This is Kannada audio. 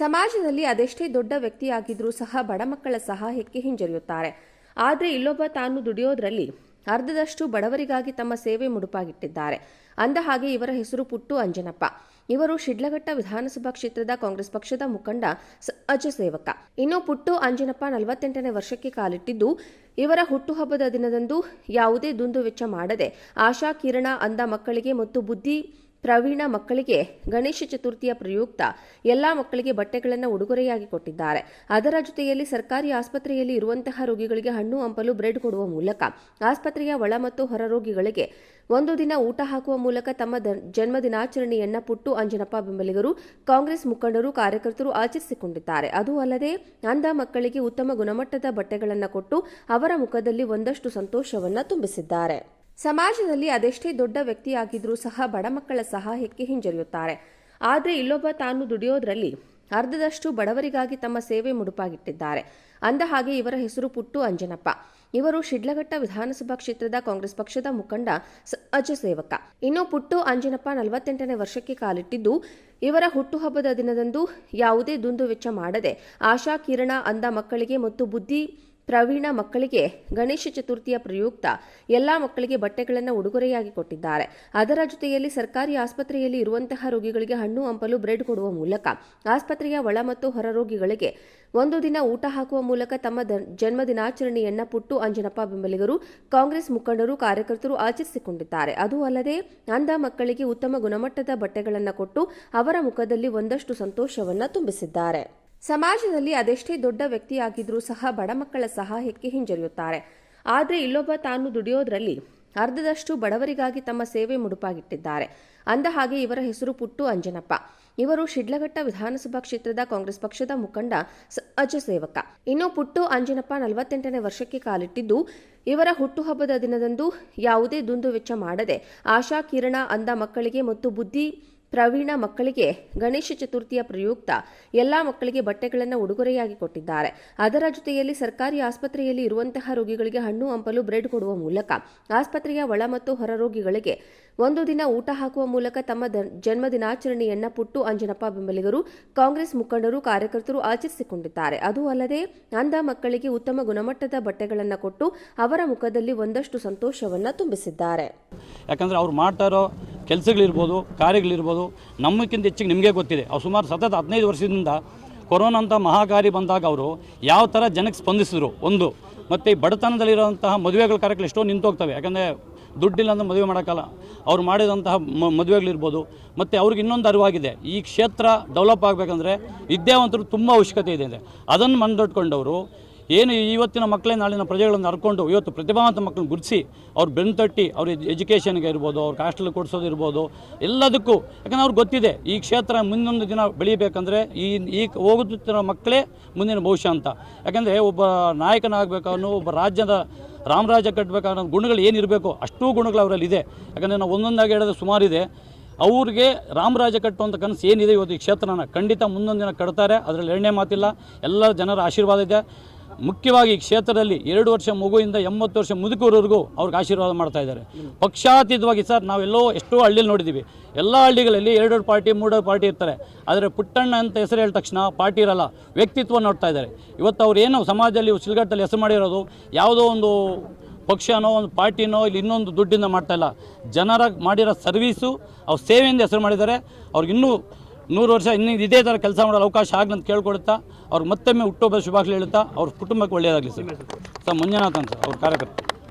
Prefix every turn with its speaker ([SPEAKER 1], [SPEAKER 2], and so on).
[SPEAKER 1] ಸಮಾಜದಲ್ಲಿ ಅದೆಷ್ಟೇ ದೊಡ್ಡ ವ್ಯಕ್ತಿಯಾಗಿದ್ರೂ ಸಹ ಬಡ ಮಕ್ಕಳ ಸಹಾಯಕ್ಕೆ ಹಿಂಜರಿಯುತ್ತಾರೆ. ಆದರೆ ಇಲ್ಲೊಬ್ಬ ತಾನು ದುಡಿಯೋದ್ರಲ್ಲಿ ಅರ್ಧದಷ್ಟು ಬಡವರಿಗಾಗಿ ತಮ್ಮ ಸೇವೆ ಮುಡುಪಾಗಿಟ್ಟಿದ್ದಾರೆ. ಅಂದ ಹಾಗೆ ಇವರ ಹೆಸರು ಪುಟ್ಟು ಅಂಜನಪ್ಪ. ಇವರು ಶಿಡ್ಲಘಟ್ಟ ವಿಧಾನಸಭಾ ಕ್ಷೇತ್ರದ ಕಾಂಗ್ರೆಸ್ ಪಕ್ಷದ ಮುಖಂಡ ಸಮಾಜ ಸೇವಕ. ಇನ್ನು ಪುಟ್ಟು ಅಂಜನಪ್ಪ ನಲವತ್ತೆಂಟನೇ ವರ್ಷಕ್ಕೆ ಕಾಲಿಟ್ಟಿದ್ದು, ಇವರ ಹುಟ್ಟುಹಬ್ಬದ ದಿನದಂದು ಯಾವುದೇ ದುಂದು ವೆಚ್ಚ ಮಾಡದೆ ಆಶಾ ಕಿರಣ ಅಂದ ಮಕ್ಕಳಿಗೆ ಮತ್ತು ಬುದ್ಧಿ ಪ್ರವೀಣ ಮಕ್ಕಳಿಗೆ ಗಣೇಶ ಚತುರ್ಥಿಯ ಪ್ರಯುಕ್ತ ಎಲ್ಲ ಮಕ್ಕಳಿಗೆ ಬಟ್ಟೆಗಳನ್ನು ಉಡುಗೊರೆಯಾಗಿ ಕೊಟ್ಟಿದ್ದಾರೆ. ಅದರ ಜೊತೆಯಲ್ಲಿ ಸರ್ಕಾರಿ ಆಸ್ಪತ್ರೆಯಲ್ಲಿ ಇರುವಂತಹ ರೋಗಿಗಳಿಗೆ ಹಣ್ಣು, ಹಂಪಲು, ಬ್ರೆಡ್ ಕೊಡುವ ಮೂಲಕ ಆಸ್ಪತ್ರೆಯ ಒಳ ಮತ್ತು ಹೊರ ರೋಗಿಗಳಿಗೆ ಒಂದು ದಿನ ಊಟ ಹಾಕುವ ಮೂಲಕ ತಮ್ಮ ಜನ್ಮದಿನಾಚರಣೆಯನ್ನ ಪುಟ್ಟು ಅಂಜನಪ್ಪ ಬೆಂಬಲಿಗರು, ಕಾಂಗ್ರೆಸ್ ಮುಖಂಡರು, ಕಾರ್ಯಕರ್ತರು ಆಚರಿಸಿಕೊಂಡಿದ್ದಾರೆ. ಅದು ಅಲ್ಲದೆ ಅಂಧ ಮಕ್ಕಳಿಗೆ ಉತ್ತಮ ಗುಣಮಟ್ಟದ ಬಟ್ಟೆಗಳನ್ನು ಕೊಟ್ಟು ಅವರ ಮುಖದಲ್ಲಿ ಒಂದಷ್ಟು ಸಂತೋಷವನ್ನು ತುಂಬಿಸಿದ್ದಾರೆ. ಸಮಾಜದಲ್ಲಿ ಅದೆಷ್ಟೇ ದೊಡ್ಡ ವ್ಯಕ್ತಿಯಾಗಿದ್ರೂ ಸಹ ಬಡ ಮಕ್ಕಳ ಸಹಾಯಕ್ಕೆ ಹಿಂಜರಿಯುತ್ತಾರೆ. ಆದರೆ ಇಲ್ಲೊಬ್ಬ ತಾನು ದುಡಿಯೋದ್ರಲ್ಲಿ ಅರ್ಧದಷ್ಟು ಬಡವರಿಗಾಗಿ ತಮ್ಮ ಸೇವೆ ಮುಡುಪಾಗಿಟ್ಟಿದ್ದಾರೆ. ಅಂದ ಹಾಗೆ ಇವರ ಹೆಸರು ಪುಟ್ಟು ಅಂಜನಪ್ಪ. ಇವರು ಶಿಡ್ಲಘಟ್ಟ ವಿಧಾನಸಭಾ ಕ್ಷೇತ್ರದ ಕಾಂಗ್ರೆಸ್ ಪಕ್ಷದ ಮುಖಂಡ ಸಮಾಜ ಸೇವಕ. ಇನ್ನು ಪುಟ್ಟು ಅಂಜನಪ್ಪ ನಲವತ್ತೆಂಟನೇ ವರ್ಷಕ್ಕೆ ಕಾಲಿಟ್ಟಿದ್ದು, ಇವರ ಹುಟ್ಟುಹಬ್ಬದ ದಿನದಂದು ಯಾವುದೇ ದುಂದು ವೆಚ್ಚ ಮಾಡದೆ ಆಶಾ ಕಿರಣ ಅಂದ ಮಕ್ಕಳಿಗೆ ಮತ್ತು ಬುದ್ಧಿ ಪ್ರವೀಣ ಮಕ್ಕಳಿಗೆ ಗಣೇಶ ಚತುರ್ಥಿಯ ಪ್ರಯುಕ್ತ ಎಲ್ಲ ಮಕ್ಕಳಿಗೆ ಬಟ್ಟೆಗಳನ್ನು ಉಡುಗೊರೆಯಾಗಿ ಕೊಟ್ಟಿದ್ದಾರೆ. ಅದರ ಜೊತೆಯಲ್ಲಿ ಸರ್ಕಾರಿ ಆಸ್ಪತ್ರೆಯಲ್ಲಿ ಇರುವಂತಹ ರೋಗಿಗಳಿಗೆ ಹಣ್ಣು, ಹಂಪಲು, ಬ್ರೆಡ್ ಕೊಡುವ ಮೂಲಕ, ಆಸ್ಪತ್ರೆಯ ಒಳ ಮತ್ತು ಹೊರ ರೋಗಿಗಳಿಗೆ ಒಂದು ದಿನ ಊಟ ಹಾಕುವ ಮೂಲಕ ತಮ್ಮ ಜನ್ಮ ಜನ್ಮದಿನಾಚರಣೆಯನ್ನ ಪುಟ್ಟು ಅಂಜನಪ್ಪ ಬೆಂಬಲಿಗರು, ಕಾಂಗ್ರೆಸ್ ಮುಖಂಡರು, ಕಾರ್ಯಕರ್ತರು ಆಚರಿಸಿಕೊಂಡಿದ್ದಾರೆ. ಅದು ಅಲ್ಲದೆ, ಅಂಧ ಮಕ್ಕಳಿಗೆ ಉತ್ತಮ ಗುಣಮಟ್ಟದ ಬಟ್ಟೆಗಳನ್ನು ಕೊಟ್ಟು ಅವರ ಮುಖದಲ್ಲಿ ಒಂದಷ್ಟು ಸಂತೋಷವನ್ನು ತುಂಬಿಸಿದ್ದಾರೆ. ಸಮಾಜದಲ್ಲಿ ಅದೆಷ್ಟೇ ದೊಡ್ಡ ವ್ಯಕ್ತಿಯಾಗಿದ್ರೂ ಸಹ ಬಡ ಮಕ್ಕಳ ಸಹಾಯಕ್ಕೆ ಹಿಂಜರಿಯುತ್ತಾರೆ. ಆದರೆ ಇಲ್ಲೊಬ್ಬ ತಾನು ದುಡಿಯೋದ್ರಲ್ಲಿ ಅರ್ಧದಷ್ಟು ಬಡವರಿಗಾಗಿ ತಮ್ಮ ಸೇವೆ ಮುಡುಪಾಗಿಟ್ಟಿದ್ದಾರೆ. ಅಂದ ಹಾಗೆ ಇವರ ಹೆಸರು ಪುಟ್ಟು ಅಂಜನಪ್ಪ. ಇವರು ಶಿಡ್ಲಘಟ್ಟ ವಿಧಾನಸಭಾ ಕ್ಷೇತ್ರದ ಕಾಂಗ್ರೆಸ್ ಪಕ್ಷದ ಮುಖಂಡ ಸಮಾಜ ಸೇವಕ. ಇನ್ನು ಪುಟ್ಟು ಅಂಜನಪ್ಪ ನಲವತ್ತೆಂಟನೇ ವರ್ಷಕ್ಕೆ ಕಾಲಿಟ್ಟಿದ್ದು, ಇವರ ಹುಟ್ಟುಹಬ್ಬದ ದಿನದಂದು ಯಾವುದೇ ದುಂದುವೆಚ್ಚ ಮಾಡದೆ ಆಶಾ ಕಿರಣ ಅಂದ ಮಕ್ಕಳಿಗೆ ಮತ್ತು ಬುದ್ಧಿ ಪ್ರವೀಣ ಮಕ್ಕಳಿಗೆ ಗಣೇಶ ಚತುರ್ಥಿಯ ಪ್ರಯುಕ್ತ ಎಲ್ಲ ಮಕ್ಕಳಿಗೆ ಬಟ್ಟೆಗಳನ್ನು ಉಡುಗೊರೆಯಾಗಿ ಕೊಟ್ಟಿದ್ದಾರೆ. ಅದರ ಜೊತೆಯಲ್ಲಿ ಸರ್ಕಾರಿ ಆಸ್ಪತ್ರೆಯಲ್ಲಿ ಇರುವಂತಹ ರೋಗಿಗಳಿಗೆ ಹಣ್ಣು ಹಂಪಲು ಬ್ರೆಡ್ ಕೊಡುವ ಮೂಲಕ ಆಸ್ಪತ್ರೆಯ ಒಳ ಮತ್ತು ಹೊರ ರೋಗಿಗಳಿಗೆ ಒಂದು ದಿನ ಊಟ ಹಾಕುವ ಮೂಲಕ ತಮ್ಮ ಜನ್ಮದಿನಾಚರಣೆಯನ್ನ ಪುಟ್ಟು ಅಂಜನಪ್ಪ ಬೆಂಬಲಿಗರು ಕಾಂಗ್ರೆಸ್ ಮುಖಂಡರು ಕಾರ್ಯಕರ್ತರು ಆಚರಿಸಿಕೊಂಡಿದ್ದಾರೆ. ಅದು ಅಲ್ಲದೆ ಅಂಧ ಮಕ್ಕಳಿಗೆ ಉತ್ತಮ ಗುಣಮಟ್ಟದ ಬಟ್ಟೆಗಳನ್ನು ಕೊಟ್ಟು ಅವರ ಮುಖದಲ್ಲಿ ಒಂದಷ್ಟು ಸಂತೋಷವನ್ನ ತುಂಬಿಸಿದ್ದಾರೆ.
[SPEAKER 2] ಯಾಕಂದರೆ ಅವ್ರು ಮಾಡ್ತಾ ಇರೋ ಕೆಲಸಗಳಿರ್ಬೋದು, ಕಾರ್ಯಗಳಿರ್ಬೋದು, ನಮ್ಮಕ್ಕಿಂತ ಹೆಚ್ಚಿಗೆ ನಿಮಗೆ ಗೊತ್ತಿದೆ. ಅವ್ರು ಸುಮಾರು ಸತತ ಹದಿನೈದು ವರ್ಷದಿಂದ ಕೊರೋನಾ ಅಂತ ಮಹಾಕಾರಿ ಬಂದಾಗ ಅವರು ಯಾವ ಥರ ಜನಕ್ಕೆ ಸ್ಪಂದಿಸಿದ್ರು? ಒಂದು, ಮತ್ತು ಈ ಬಡತನದಲ್ಲಿರುವಂತಹ ಮದುವೆಗಳ ಕಾರ್ಯಗಳು ಎಷ್ಟೋ ನಿಂತೋಗ್ತವೆ. ಯಾಕಂದರೆ ದುಡ್ಡಿಲ್ಲ ಅಂದರೆ ಮದುವೆ ಮಾಡೋಕ್ಕಲ್ಲ. ಅವ್ರು ಮಾಡಿದಂತಹ ಮದುವೆಗಳಿರ್ಬೋದು. ಮತ್ತು ಅವ್ರಿಗೆ ಇನ್ನೊಂದು ಅರಿವಾಗಿದೆ. ಈ ಕ್ಷೇತ್ರ ಡೆವಲಪ್ ಆಗಬೇಕಂದ್ರೆ ವಿದ್ಯಾವಂತರು ತುಂಬ ಅವಶ್ಯಕತೆ ಇದೆ ಅದನ್ನು ಮನದೊಟ್ಕೊಂಡವರು ಏನು ಇವತ್ತಿನ ಮಕ್ಕಳೇ ನಾಳಿನ ಪ್ರಜೆಗಳನ್ನು ಹರ್ಕೊಂಡು ಇವತ್ತು ಪ್ರತಿಭಾವಂತ ಮಕ್ಕಳನ್ನ ಗುರುತಿಸಿ ಅವ್ರು ಬೆನ್ನು ತಟ್ಟಿ ಅವ್ರ ಎಜುಕೇಷನ್ಗೆ ಇರ್ಬೋದು, ಅವ್ರ ಕಾಸ್ಟಲ್ ಕೊಡಿಸೋದು ಇರ್ಬೋದು, ಎಲ್ಲದಕ್ಕೂ. ಯಾಕಂದ್ರೆ ಅವ್ರಿಗೆ ಗೊತ್ತಿದೆ, ಈ ಕ್ಷೇತ್ರ ಮುಂದೊಂದು ದಿನ ಬೆಳಿಬೇಕಂದ್ರೆ ಈ ಈ ಹೋಗುತ್ತಿರೋ ಮಕ್ಕಳೇ ಮುಂದಿನ ಭವಿಷ್ಯ ಅಂತ. ಯಾಕಂದರೆ ಒಬ್ಬ ನಾಯಕನಾಗಬೇಕು ಅನ್ನೋ ಒಬ್ಬ ರಾಜ್ಯದ ರಾಮರಾಜ್ಯ ಕಟ್ಟಬೇಕಾದ ಗುಣಗಳು ಏನಿರಬೇಕು ಅಷ್ಟೂ ಗುಣಗಳು ಅವರಲ್ಲಿ ಇದೆ ಯಾಕಂದರೆ ನಾವು ಒಂದೊಂದಾಗಿ ಹೇಳೋದು ಸುಮಾರಿದೆ. ಅವ್ರಿಗೆ ರಾಮರಾಜ ಕಟ್ಟುವಂಥ ಕನಸು ಏನಿದೆ ಇವತ್ತು ಈ ಕ್ಷೇತ್ರನ ಖಂಡಿತ ಮುಂದೊಂದು ದಿನ ಕಟ್ತಾರೆ. ಅದರಲ್ಲಿ ಎರಡನೇ ಮಾತಿಲ್ಲ. ಎಲ್ಲ ಜನರ ಆಶೀರ್ವಾದ ಇದೆ. ಮುಖ್ಯವಾಗಿ ಈ ಕ್ಷೇತ್ರದಲ್ಲಿ ಎರಡು ವರ್ಷ ಮಗುವಿಂದ ಎಂಬತ್ತು ವರ್ಷ ಮುದುಕರವರೆಗೂ ಅವ್ರಿಗೆ ಆಶೀರ್ವಾದ ಮಾಡ್ತಾ ಇದ್ದಾರೆ. ಪಕ್ಷಾತೀತವಾಗಿ ಸರ್ ನಾವೆಲ್ಲೋ ಎಷ್ಟೋ ಹಳ್ಳಿಲಿ ನೋಡಿದ್ದೀವಿ ಎಲ್ಲ ಹಳ್ಳಿಗಳಲ್ಲಿ ಎರಡೆರಡು ಪಾರ್ಟಿ ಮೂರು ಪಾರ್ಟಿ ಇರ್ತಾರೆ. ಆದರೆ ಪುಟ್ಟಣ್ಣ ಅಂತ ಹೆಸರು ಹೇಳಿದ ತಕ್ಷಣ ಪಾರ್ಟಿ ಇರಲ್ಲ, ವ್ಯಕ್ತಿತ್ವ ನೋಡ್ತಾ ಇದ್ದಾರೆ. ಇವತ್ತು ಅವ್ರು ಏನು ಸಮಾಜದಲ್ಲಿ ಸಿಲ್ಗಟ್ಟಲ್ಲಿ ಹೆಸರು ಮಾಡಿರೋದು, ಯಾವುದೋ ಒಂದು ಪಕ್ಷನೋ, ಒಂದು ಪಾರ್ಟಿನೋ ಇಲ್ಲಿ ಇನ್ನೊಂದು ದುಡ್ಡಿಂದ ಮಾಡ್ತಾಯಿಲ್ಲ ಜನರ ಮಾಡಿರೋ ಸರ್ವೀಸು ಅವ್ರ ಸೇವೆಯಿಂದ ಹೆಸರು ಮಾಡಿದ್ದಾರೆ. ಅವ್ರಿಗೆ ಇನ್ನೂ ನೂರು ವರ್ಷ ಇನ್ನೂ ಇದೇ ಥರ ಕೆಲಸ ಮಾಡೋ ಅವಕಾಶ ಆಗಲಿ ಅಂತ ಕೇಳ್ಕೊಡುತ್ತಾ ಅವ್ರಿಗೆ ಮತ್ತೊಮ್ಮೆ ಹುಟ್ಟುಹಬ್ಬ ಶುಭಾಶಯ ಹೇಳುತ್ತಾ, ಅವ್ರ ಕುಟುಂಬಕ್ಕೆ ಒಳ್ಳೆಯದಾಗಲಿ ಸರ್. ಸರ್, ಮಂಜುನಾಥನ್ ಸರ್, ಅವ್ರ ಕಾರ್ಯಕರ್ತರು.